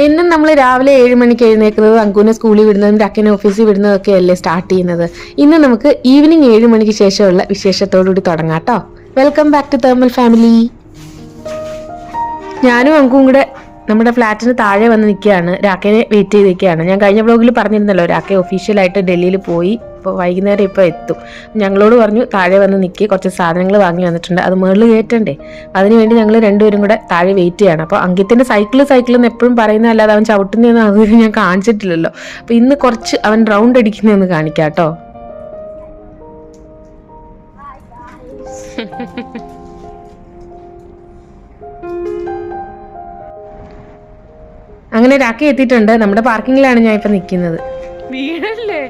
എന്നും നമ്മൾ രാവിലെ ഏഴ് മണിക്ക് എഴുന്നേൽക്കുന്നത് അങ്കുവിനെ സ്കൂളിൽ വിടുന്നതും രക്കനെ ഓഫീസിൽ വിടുന്നതും ഒക്കെ അല്ലേ സ്റ്റാർട്ട് ചെയ്യുന്നത്. ഇന്ന് നമുക്ക് ഈവനിങ് ഏഴ് മണിക്ക് ശേഷമുള്ള വിശേഷത്തോടുകൂടി തുടങ്ങാം കേട്ടോ welcome back to thermal family ഞാനും അങ്കുവും കൂടെ നമ്മുടെ ഫ്ലാറ്റിന് താഴെ വന്ന് നിൽക്കുകയാണ്. രാക്കേനെ വെയിറ്റ് ചെയ്ത് നിൽക്കുകയാണ്. ഞാൻ കഴിഞ്ഞ ബ്ലോഗിൽ പറഞ്ഞിരുന്നല്ലോ രാക്കെ ഒഫീഷ്യലായിട്ട് ഡൽഹിയിൽ പോയി. ഇപ്പോൾ വൈകുന്നേരം ഇപ്പോൾ എത്തും. ഞങ്ങളോട് പറഞ്ഞു താഴെ വന്ന് നിൽക്കി കുറച്ച് സാധനങ്ങൾ വാങ്ങി വന്നിട്ടുണ്ട്. അത് മുകളിൽ കയറ്റണ്ടേ? അതിനുവേണ്ടി ഞങ്ങൾ രണ്ടുപേരും കൂടെ താഴെ വെയിറ്റ് ചെയ്യണം. അപ്പോൾ അങ്കിത്തിന്റെ സൈക്കിൾ സൈക്കിൾ എന്ന് എപ്പോഴും പറയുന്നതല്ലാതെ അവൻ ചവിട്ടുന്നതെന്ന് അത് ഞാൻ കാണിച്ചിട്ടില്ലല്ലോ. അപ്പോൾ ഇന്ന് കുറച്ച് അവൻ റൗണ്ട് അടിക്കുന്നതെന്ന് കാണിക്കാം കേട്ടോ അങ്ങനെ രാക്കി എത്തിയിട്ടുണ്ട്. നമ്മുടെ പാർക്കിങ്ങിലാണ് ഞാൻ ഇപ്പൊ നിൽക്കുന്നത് വീടല്ലേ?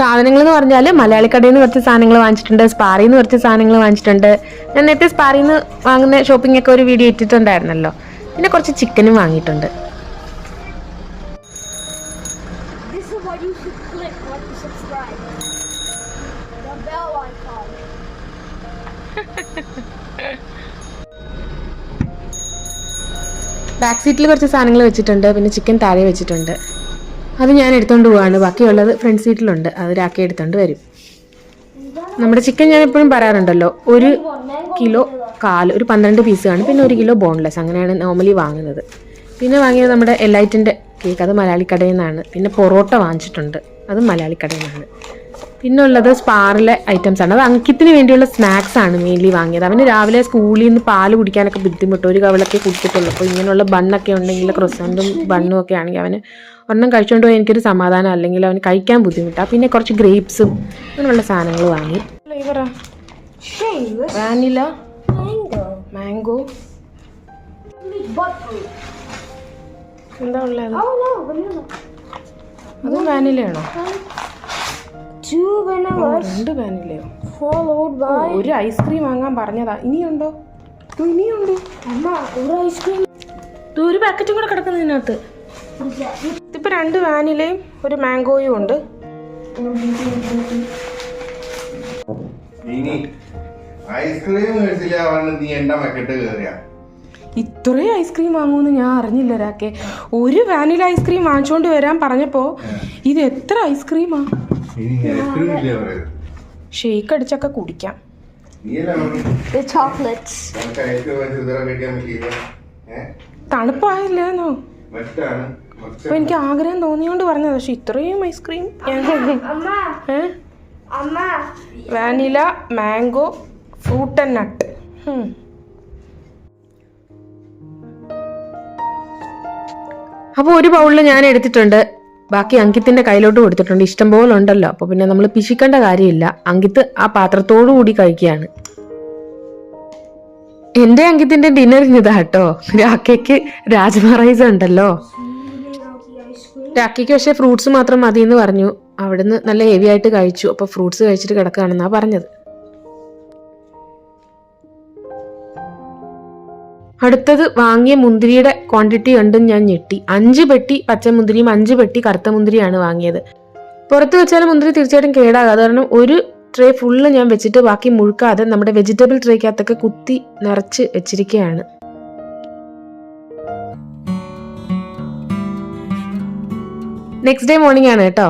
സാധനങ്ങൾ എന്ന് പറഞ്ഞാൽ മലയാളി കടയിൽ നിന്ന് കുറച്ച് സാധനങ്ങൾ വാങ്ങിച്ചിട്ടുണ്ട് സ്പാറിയിൽ നിന്ന് കുറച്ച് സാധനങ്ങൾ വാങ്ങിച്ചിട്ടുണ്ട്. ഞാൻ നേരത്തെ സ്പാറിയിൽ നിന്ന് വാങ്ങുന്ന ഷോപ്പിംഗ് ഒക്കെ ഒരു വീഡിയോ ഇട്ടിട്ടുണ്ടായിരുന്നല്ലോ. പിന്നെ കുറച്ച് ചിക്കനും വാങ്ങിയിട്ടുണ്ട്. ബാക്ക് സീറ്റിൽ കുറച്ച് സാധനങ്ങൾ വെച്ചിട്ടുണ്ട് പിന്നെ ചിക്കൻ താഴെ വെച്ചിട്ടുണ്ട്. അത് ഞാൻ എടുത്തോണ്ട് പോവാണ്. ബാക്കിയുള്ളത് ഫ്രണ്ട് സീറ്റിലുണ്ട് അത് രാക്കി എടുത്തോണ്ട് വരും. നമ്മുടെ ചിക്കൻ ഞാൻ എപ്പോഴും പറയാറുണ്ടല്ലോ ഒരു കിലോ കാൽ ഒരു പന്ത്രണ്ട് പീസ് കാണും പിന്നെ ഒരു കിലോ ബോൺലെസ് അങ്ങനെയാണ് നോർമലി വാങ്ങുന്നത്. പിന്നെ വാങ്ങിയത് നമ്മുടെ എലൈറ്റിന്റെ കേക്ക് അത് മലയാളി കടയിൽ നിന്നാണ് പിന്നെ പൊറോട്ട വാങ്ങിച്ചിട്ടുണ്ട്. അതും മലയാളി കടയിൽ നിന്നാണ് പിന്നെ ഉള്ളത് സ്പാറിലെ ഐറ്റംസ് ആണ്. അത് അങ്കിത്തിന് വേണ്ടിയുള്ള സ്നാക്സ് ആണ് മെയിൻലി വാങ്ങിയത്. അവന് രാവിലെ സ്കൂളിൽ നിന്ന് പാൽ കുടിക്കാനൊക്കെ ബുദ്ധിമുട്ട്. ഒരു കവളൊക്കെ കുടിച്ചിട്ടുള്ളൂ. അപ്പോൾ ഇങ്ങനെയുള്ള ബണ്ണൊക്കെ ഉണ്ടെങ്കിൽ ക്രൊസന്റും ബണ്ണും ഒക്കെ ആണെങ്കിൽ അവന് ഒരെണ്ണം കഴിച്ചുകൊണ്ട് പോയി എനിക്കൊരു സമാധാനം. അല്ലെങ്കിൽ അവന് കഴിക്കാൻ ബുദ്ധിമുട്ടാണ് പിന്നെ കുറച്ച് ഗ്രേപ്സും അങ്ങനെയുള്ള സാധനങ്ങൾ വാങ്ങി. ഫ്ലേവറാ വാനില. മാംഗോ. എന്താ ഉള്ളത്? അത് വാനിലയാണോ രണ്ട്. ഒരു ഐസ്ക്രീം വാങ്ങാൻ പറഞ്ഞതാ. ഇനിയുണ്ടോ? ഇനിയുണ്ട്. ഒരു പാക്കറ്റും കൂടെ കിടക്കുന്നതിനകത്ത് ഇതിപ്പോ രണ്ട് വാനിലയും ഒരു മാംഗോയും ഉണ്ട്. ഇനി ഐസ്ക്രീം നീ എന്റെ മെക്കെട്ട് കയറിയ ഇത്രയും ഐസ്ക്രീം വാങ്ങുമെന്ന് ഞാൻ അറിഞ്ഞില്ല രാക്കെ. ഒരു വാനില ഐസ്ക്രീം വാങ്ങിച്ചോണ്ട് വരാൻ പറഞ്ഞപ്പോ ഇത് എത്ര ഐസ്ക്രീമാ ഷേക്ക് അടിച്ചൊക്കെ കുടിക്കാം. തണുപ്പായില്ലേന്നോ? അപ്പൊ എനിക്ക് ആഗ്രഹം തോന്നിയോണ്ട് പറഞ്ഞത് പക്ഷെ ഇത്രയും ice cream. Vanilla mango fruit and nut. അപ്പോൾ ഒരു ബൗളിൽ ഞാൻ എടുത്തിട്ടുണ്ട് ബാക്കി അങ്കിത്തിന്റെ കയ്യിലോട്ട് കൊടുത്തിട്ടുണ്ട്. ഇഷ്ടം പോലെ ഉണ്ടല്ലോ. അപ്പോൾ പിന്നെ നമ്മൾ പിശിക്കേണ്ട കാര്യമില്ല. അങ്കിത്ത് ആ പാത്രത്തോടു കൂടി കഴിക്കുകയാണ്. എന്റെ അങ്കിത്തിന്റെ ഡിന്നർ ഇതാ കേട്ടോ രാക്കയ്ക്ക് രാജ്മ റൈസ് ഉണ്ടല്ലോ. രാക്കിക്ക് പക്ഷേ ഫ്രൂട്ട്സ് മാത്രം മതി എന്ന് പറഞ്ഞു. അവിടുന്ന് നല്ല ഹെവി ആയിട്ട് കഴിച്ചു. അപ്പൊ ഫ്രൂട്ട്സ് കഴിച്ചിട്ട് കിടക്കുകയാണെന്നാ പറഞ്ഞത്. അടുത്തത് വാങ്ങിയ മുന്തിരിയുടെ ക്വാണ്ടിറ്റി കണ്ടും ഞാൻ ഞെട്ടി. അഞ്ച് പെട്ടി പച്ചമുന്തിരിയും അഞ്ച് പെട്ടി കറുത്ത മുന്തിരിയാണ് വാങ്ങിയത്. പുറത്ത് വെച്ചാൽ മുന്തിരി തീർച്ചയായിട്ടും കേടാകാം. അത് കാരണം ഒരു ട്രേ ഫുള്ള് ഞാൻ വെച്ചിട്ട് ബാക്കി മുഴുക്കാതെ നമ്മുടെ വെജിറ്റബിൾ ട്രേക്കകത്തൊക്കെ കുത്തി നിറച്ച് വെച്ചിരിക്കുകയാണ് നെക്സ്റ്റ് ഡേ മോർണിംഗ് ആണ് കേട്ടോ.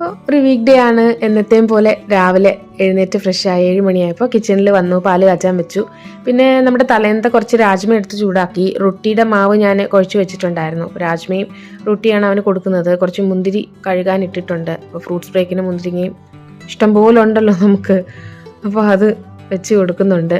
ഒരു വീക്ക് ഡേ ആണ് എന്നത്തെയും പോലെ രാവിലെ എഴുന്നേറ്റ് ഫ്രഷ് ആയി ഏഴ് മണിയായപ്പോൾ കിച്ചണിൽ വന്നു പാൽ കാച്ചാൻ വെച്ചു. പിന്നെ നമ്മുടെ തലേന്നത്തെ കുറച്ച് രാജ്മ എടുത്ത് ചൂടാക്കി. റൊട്ടിയുടെ മാവ് ഞാൻ കുഴച്ച് വെച്ചിട്ടുണ്ടായിരുന്നു. രാജ്മയും റൊട്ടിയാണ് അവന് കൊടുക്കുന്നത്. കുറച്ച് മുന്തിരി കഴുകാൻ ഇട്ടിട്ടുണ്ട്. അപ്പോൾ ഫ്രൂട്ട്സ് ബ്രേക്കിന് മുന്തിരിങ്ങയും ഇഷ്ടം പോലെ ഉണ്ടല്ലോ നമുക്ക്. അപ്പോൾ അത് വെച്ച് കൊടുക്കുന്നുണ്ട്.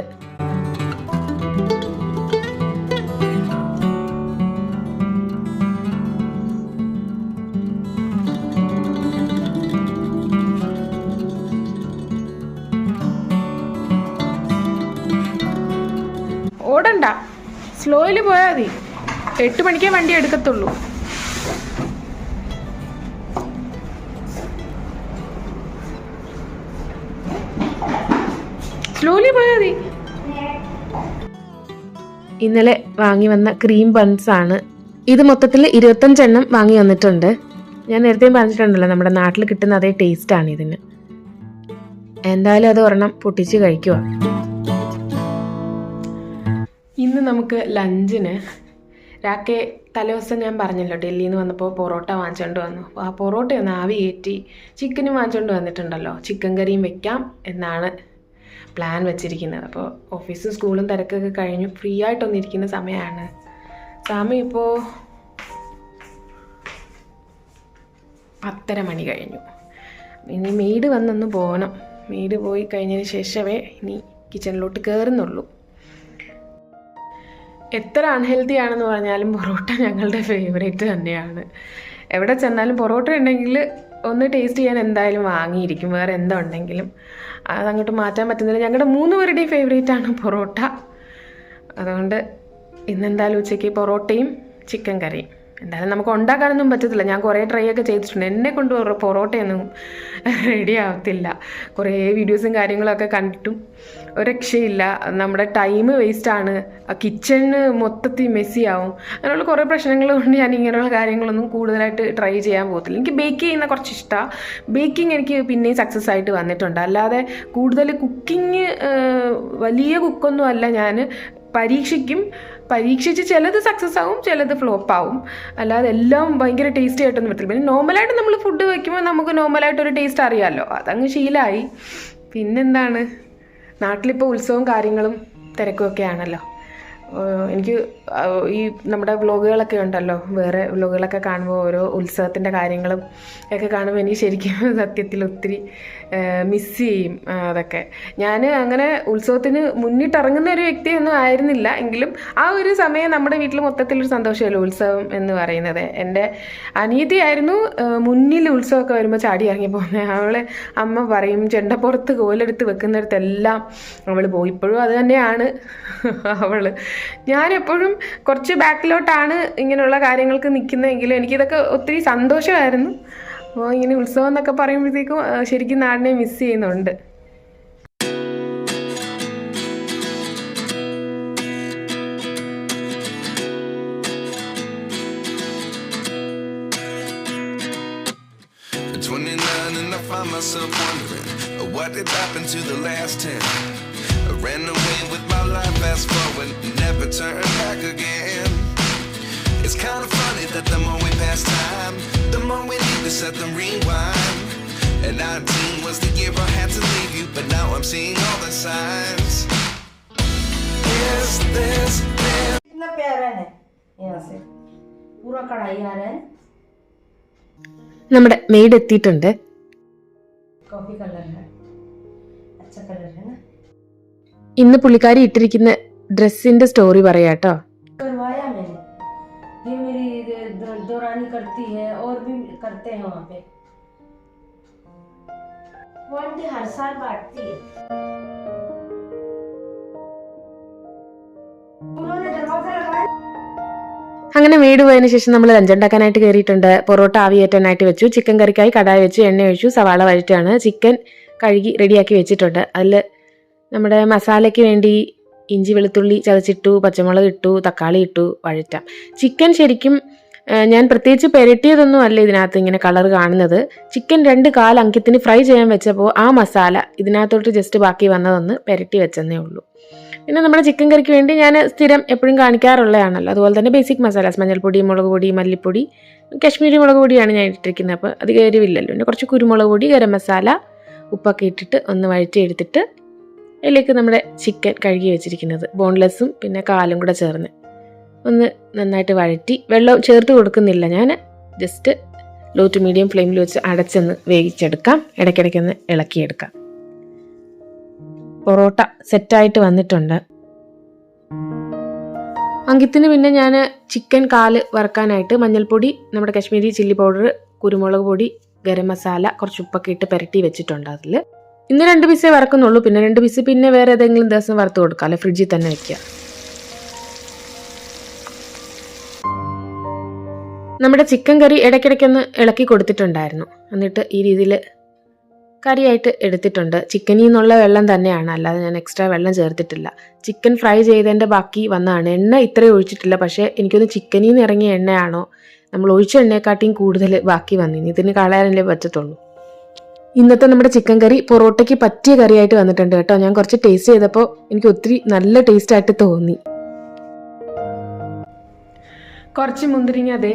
സ്ലോയിൽ പോയാൽ മതി. എട്ട് മണിക്കേ വണ്ടി എടുക്കത്തുള്ളൂ. സ്ലോലി പോയാൽ മതി. ഇന്നലെ വാങ്ങി വന്ന ക്രീം ബൺസ് ആണ്. ഇത് മൊത്തത്തിൽ ഇരുപത്തഞ്ചെണ്ണം വാങ്ങി വന്നിട്ടുണ്ട്. ഞാൻ നേരത്തെ പറഞ്ഞിട്ടുണ്ടല്ലോ നമ്മുടെ നാട്ടിൽ കിട്ടുന്ന അതേ ടേസ്റ്റ് ആണ് ഇതിന്. എന്തായാലും അത് ഒരെണ്ണം പൊട്ടിച്ച് കഴിക്കുക ഇന്ന് നമുക്ക് ലഞ്ചിന് രാക്കെ തലേദിവസം ഞാൻ പറഞ്ഞല്ലോ ഡൽഹിയിൽ നിന്ന് വന്നപ്പോൾ പൊറോട്ട വാങ്ങിച്ചുകൊണ്ട് വന്നു. അപ്പോൾ ആ പൊറോട്ട ഒന്ന് ആവി കയറ്റി ചിക്കനും വാങ്ങിച്ചുകൊണ്ട് വന്നിട്ടുണ്ടല്ലോ. ചിക്കൻ കറിയും വെക്കാം എന്നാണ് പ്ലാൻ വെച്ചിരിക്കുന്നത്. അപ്പോൾ ഓഫീസും സ്കൂളും തിരക്കൊക്കെ കഴിഞ്ഞു. ഫ്രീ ആയിട്ടൊന്നിരിക്കുന്ന സമയമാണ് സമയം ഇപ്പോൾ പത്തര മണി കഴിഞ്ഞു. ഇനി മെയ്ഡ് വന്നൊന്ന് പോകണം മെയ്ഡ് പോയി കഴിഞ്ഞതിന് ശേഷമേ ഇനി കിച്ചണിലോട്ട് കയറുന്നുള്ളൂ എത്ര അൺഹെൽത്തി ആണെന്ന് പറഞ്ഞാലും പൊറോട്ട ഞങ്ങളുടെ ഫേവറേറ്റ് തന്നെയാണ്. എവിടെ ചെന്നാലും പൊറോട്ട ഉണ്ടെങ്കിൽ ഒന്ന് ടേസ്റ്റ് ചെയ്യാൻ എന്തായാലും വാങ്ങിയിരിക്കും. വേറെ എന്താ ഉണ്ടെങ്കിലും. അതങ്ങോട്ട് മാറ്റാൻ പറ്റുന്നില്ല. ഞങ്ങളുടെ മൂന്ന് പേരുടെയും ഫേവറേറ്റ് ആണ് പൊറോട്ട. അതുകൊണ്ട് ഇന്നെന്തായാലും ഉച്ചയ്ക്ക് പൊറോട്ടയും ചിക്കൻ കറിയും. എന്തായാലും നമുക്ക് ഉണ്ടാക്കാനൊന്നും പറ്റത്തില്ല. ഞാൻ കുറേ ട്രൈ ഒക്കെ ചെയ്തിട്ടുണ്ട്. എന്നെ കൊണ്ട് പൊറോട്ടയൊന്നും റെഡി ആവത്തില്ല. കുറേ വീഡിയോസും കാര്യങ്ങളൊക്കെ കണ്ടിട്ടും ഒരു രക്ഷയില്ല നമ്മുടെ ടൈം വേസ്റ്റാണ് കിച്ചണ് മൊത്തത്തിൽ മെസ്സി ആവും. അങ്ങനെയുള്ള കുറേ പ്രശ്നങ്ങൾ കൊണ്ട് ഞാൻ ഇങ്ങനെയുള്ള കാര്യങ്ങളൊന്നും കൂടുതലായിട്ട് ട്രൈ ചെയ്യാൻ പോകത്തില്ല. എനിക്ക് ബേക്ക് ചെയ്യുന്ന കുറച്ച് ഇഷ്ടമാണ് ബേക്കിംഗ് എനിക്ക് പിന്നെയും സക്സസ് ആയിട്ട് വന്നിട്ടുണ്ട്. അല്ലാതെ കൂടുതൽ കുക്കിംഗ് വലിയ കുക്കൊന്നും അല്ല ഞാൻ. പരീക്ഷിക്കും പരീക്ഷിച്ച് ചിലത് സക്സസ് ആവും ചിലത് ഫ്ലോപ്പ് ആവും. അല്ലാതെ എല്ലാം ഭയങ്കര ടേസ്റ്റി ആയിട്ടൊന്നും പറ്റില്ല. പിന്നെ നോർമലായിട്ട് നമ്മൾ ഫുഡ് വയ്ക്കുമ്പോൾ നമുക്ക് നോർമലായിട്ട് ഒരു ടേസ്റ്റ് അറിയാമല്ലോ അതങ്ങ് ശീലമായി പിന്നെന്താണ്? നാട്ടിലിപ്പോൾ ഉത്സവവും കാര്യങ്ങളും തിരക്കും ഒക്കെ ആണല്ലോ. എനിക്ക് ഈ നമ്മുടെ വ്ളോഗുകളൊക്കെ ഉണ്ടല്ലോ. വേറെ വ്ളോഗുകളൊക്കെ കാണുമ്പോൾ ഓരോ ഉത്സവത്തിന്റെ കാര്യങ്ങളും ഒക്കെ കാണുമ്പോൾ എനിക്ക് ശരിക്കും സത്യത്തിൽ ഒത്തിരി മിസ് ചെയ്യും. അതൊക്കെ. ഞാൻ അങ്ങനെ ഉത്സവത്തിന് മുന്നിട്ടിറങ്ങുന്ന ഒരു വ്യക്തിയൊന്നും ആയിരുന്നില്ല. എങ്കിലും ആ ഒരു സമയം നമ്മുടെ വീട്ടിൽ മൊത്തത്തിലൊരു സന്തോഷമല്ലോ ഉത്സവം എന്ന് പറയുന്നത്. എന്റെ അനിയത്തിയായിരുന്നു ഏഹ്, മുന്നിൽ ഉത്സവമൊക്കെ വരുമ്പോൾ ചാടി ഇറങ്ങി പോകുന്നത് അവളെ അമ്മ പറയും ചെണ്ടപ്പുറത്ത് കോലെടുത്ത് വെക്കുന്നിടത്തെല്ലാം അവൾ പോയി. ഇപ്പോഴും അത് തന്നെയാണ് അവൾ ഞാനെപ്പോഴും കുറച്ച് ബാക്കിലോട്ടാണ് ഇങ്ങനെയുള്ള കാര്യങ്ങൾക്ക് നിൽക്കുന്നതെങ്കിലും എനിക്കിതൊക്കെ ഒത്തിരി സന്തോഷമായിരുന്നു. അപ്പോൾ ഇങ്ങനെ ഉത്സവം എന്നൊക്കെ പറയുമ്പോഴത്തേക്കും ശരിക്കും നാടിനെ മിസ് ചെയ്യുന്നുണ്ട് 29 and I myself wondering uh, what did happen to the last 10. I ran away with my life, fast forward, never turn back again. It's kind of funny that the more we pass time, the more we need to set them rewind. And 19 was the year I had to leave you, but now I'm seeing all the signs. Is this real? कितना प्यारा है यहाँ से पूरा कढ़ाई आ रहा है നമ്മുടെ മെയ്ഡ് എത്തിയിട്ടുണ്ട് कॉफी कलर है अच्छा कलर है ना ഇന്ന് പുള്ളിക്കാരി ഇട്ടിരിക്കുന്ന ഡ്രസ്സിന്റെ സ്റ്റോറി പറയാട്ടോ करते हैं वहाँ पे वो आंटी हर साल बांटती है उन्होंने दरवाजा लगाया അങ്ങനെ മെയ്ഡ് പോയതിന് ശേഷം നമ്മൾ ലഞ്ചുണ്ടാക്കാനായിട്ട് കയറിയിട്ടുണ്ട് പൊറോട്ട ആവിയേറ്റാനായിട്ട് വെച്ചു ചിക്കൻ കറിക്കായി കടായി വെച്ച് എണ്ണ ഒഴിച്ചു സവാള വഴറ്റാണ് ചിക്കൻ കഴുകി റെഡിയാക്കി വെച്ചിട്ടുണ്ട് അതിൽ നമ്മുടെ മസാലയ്ക്ക് വേണ്ടി ഇഞ്ചി വെളുത്തുള്ളി ചതച്ചിട്ടു പച്ചമുളക് ഇട്ടു തക്കാളി ഇട്ടു വഴറ്റാം ചിക്കൻ ശരിക്കും ആ, ഞാൻ പ്രത്യേകിച്ച് പെരട്ടിയതൊന്നും അല്ല ഇതിനകത്ത് ഇങ്ങനെ കളർ കാണുന്നത്. ചിക്കൻ രണ്ട് കാൽ അങ്കിത്തിന് ഫ്രൈ ചെയ്യാൻ വെച്ചപ്പോൾ ആ മസാല ഇതിനകത്തോട്ട് ജസ്റ്റ് ബാക്കി വന്നതൊന്ന് പെരട്ടി വെച്ചെന്നേ ഉള്ളൂ. പിന്നെ നമ്മുടെ ചിക്കൻ കറിക്ക് വേണ്ടി ഞാൻ സ്ഥിരം എപ്പോഴും കാണിക്കാറുള്ളതാണല്ലോ. അതുപോലെ തന്നെ ബേസിക് മസാലാസ് മഞ്ഞൾപ്പൊടി മുളക് പൊടി മല്ലിപ്പൊടി കാശ്മീരി മുളക് പൊടിയാണ് ഞാൻ ഇട്ടിരിക്കുന്നത്. അപ്പോൾ അത് കയറിവില്ലല്ലോ പിന്നെ കുറച്ച് കുരുമുളക് പൊടി ഗരം മസാല ഉപ്പൊക്കെ ഇട്ടിട്ട് ഒന്ന് വഴറ്റി എടുത്തിട്ട് അതിലേക്ക് നമ്മുടെ ചിക്കൻ കഴുകി വെച്ചിരിക്കുന്നത്. ബോൺലെസ്സും പിന്നെ കാലും കൂടെ ചേർന്ന്. ഒന്ന് നന്നായിട്ട് വഴറ്റി വെള്ളം ചേർത്ത് കൊടുക്കുന്നില്ല ഞാൻ. ജസ്റ്റ് ലോ ടു മീഡിയം ഫ്ലെയിമിൽ വെച്ച് അടച്ചൊന്ന് വേവിച്ചെടുക്കാം. ഇടയ്ക്കിടയ്ക്കൊന്ന് ഇളക്കിയെടുക്കാം. പൊറോട്ട സെറ്റായിട്ട് വന്നിട്ടുണ്ട്. അങ്കിത്തിന് പിന്നെ ഞാൻ ചിക്കൻ കാൽ വറുക്കാനായിട്ട് മഞ്ഞൾപ്പൊടി നമ്മുടെ കാശ്മീരി ചില്ലി പൗഡർ കുരുമുളക് പൊടി ഗരം മസാല കുറച്ച് ഉപ്പൊക്കെ ഇട്ട് പുരട്ടി വെച്ചിട്ടുണ്ട് അതിൽ ഇന്ന് രണ്ട് പീസേ വറക്കുന്നുള്ളൂ. പിന്നെ രണ്ട് പീസ് പിന്നെ വേറെ ഏതെങ്കിലും ദിവസം വറുത്ത് കൊടുക്കാം. അല്ലെ ഫ്രിഡ്ജിൽ തന്നെ വെക്കുക. നമ്മുടെ ചിക്കൻ കറി ഇടയ്ക്കിടയ്ക്കൊന്ന് ഇളക്കി കൊടുത്തിട്ടുണ്ടായിരുന്നു. എന്നിട്ട് ഈ രീതിയിൽ കറിയായിട്ട് എടുത്തിട്ടുണ്ട്. ചിക്കനിൽ നിന്നുള്ള വെള്ളം തന്നെയാണ്. അല്ലാതെ ഞാൻ എക്സ്ട്രാ വെള്ളം ചേർത്തിട്ടില്ല. ചിക്കൻ ഫ്രൈ ചെയ്തതിന്റെ ബാക്കി വന്നതാണ്. എണ്ണ ഇത്രയും ഒഴിച്ചിട്ടില്ല. പക്ഷേ എനിക്കൊന്ന് ചിക്കനിൽ നിന്ന് ഇറങ്ങിയ എണ്ണയാണോ? നമ്മൾ ഒഴിച്ച എണ്ണയെക്കാട്ടിയും കൂടുതൽ ബാക്കി വന്നിന് ഇതിന് കളയാനല്ലേ പറ്റത്തുള്ളൂ. ഇന്നത്തെ നമ്മുടെ ചിക്കൻ കറി പൊറോട്ടയ്ക്ക് പറ്റിയ കറിയായിട്ട് വന്നിട്ടുണ്ട് കേട്ടോ. ഞാൻ കുറച്ച് ടേസ്റ്റ് ചെയ്തപ്പോൾ എനിക്ക് ഒത്തിരി നല്ല ടേസ്റ്റ് ആയിട്ട് തോന്നി. കുറച്ച് മുന്തിരിങ്ങ അതെ.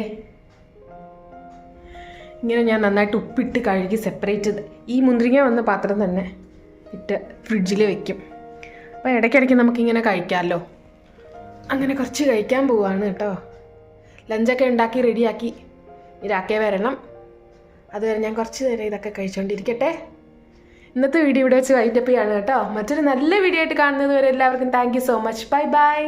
ഇങ്ങനെ ഞാൻ നന്നായിട്ട് ഉപ്പിട്ട് കഴുകി സെപ്പറേറ്റ് ഈ മുന്തിരിങ്ങ വന്ന പാത്രം തന്നെ ഇട്ട് ഫ്രിഡ്ജിൽ വെക്കും. അപ്പോൾ ഇടയ്ക്കിടയ്ക്ക് നമുക്കിങ്ങനെ കഴിക്കാമല്ലോ അങ്ങനെ കുറച്ച് കഴിക്കാൻ പോവാണ് കേട്ടോ. ലഞ്ചൊക്കെ ഉണ്ടാക്കി റെഡിയാക്കി ഇതാക്കേ വരണം. അതുവരെ ഞാൻ കുറച്ച് നേരം ഇതൊക്കെ കഴിച്ചുകൊണ്ടിരിക്കട്ടെ ഇന്നത്തെ വീഡിയോ ഇവിടെ വെച്ച് വൈൻഡപ്പ് ചെയ്യാണ് കേട്ടോ. മറ്റൊരു നല്ല വീഡിയോ ആയിട്ട് കാണുന്നത് വരെ എല്ലാവർക്കും thank so much bye bye